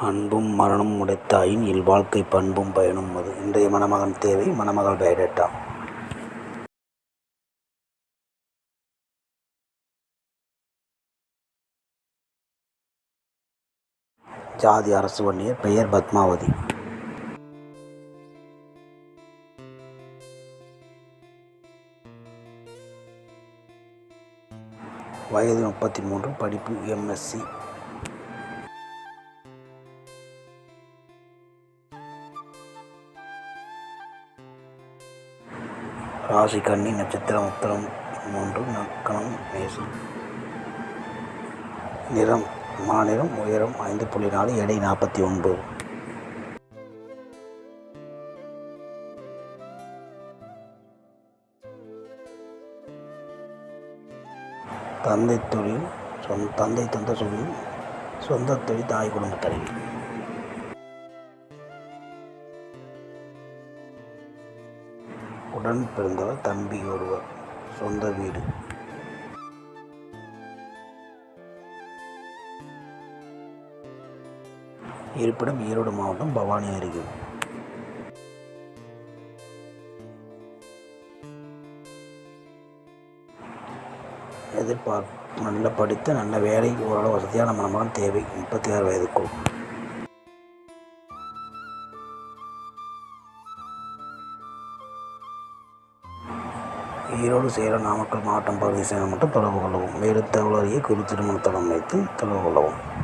அன்பும் மரணமும் உடைத்தாயின் இல்வாழ்க்கை பண்பும் பயனும் அது. இன்றைய மணமகன் தேவை மணமகள் பயோடேட்டா ஜாதி அரசு வன்னியர் பெயர் பத்மாவதி. வயது முப்பத்தி மூன்று படிப்பு எம்எஸ்சி ராசி கன்னி நட்சத்திரம் உத்தரம் மூன்று நக்கணம் மேசம் நிறம் மாநிலம் உயரம் ஐந்து புள்ளி நாலு எடை நாற்பத்தி ஒன்பது. தந்தை தொழில் சொந்த தந்தை தந்த தொழில் சொந்த தொழில் தாய் குடும்ப தலைவி. உடன் பிறந்தவர் தம்பி ஒருவர் சொந்த வீடு. இருப்பிடம் ஈரோடு மாவட்டம் பவானி அருகில் எதிர்பார்ப்பு நல்ல படித்த நல்ல வேலை ஓரளவு வசதியான மணமகன் தேவை முப்பத்தி ஆறு வயதுக்குள். ஈரோடு சேலம் நாமக்கல் மாவட்டம் பகுதியை சேர்ந்த மட்டும் தொடர்பு கொள்ளவும். மேலும் தகவல் அறிய குறி திருமண தடம் வைத்து தொடர்பு கொள்ளவும்.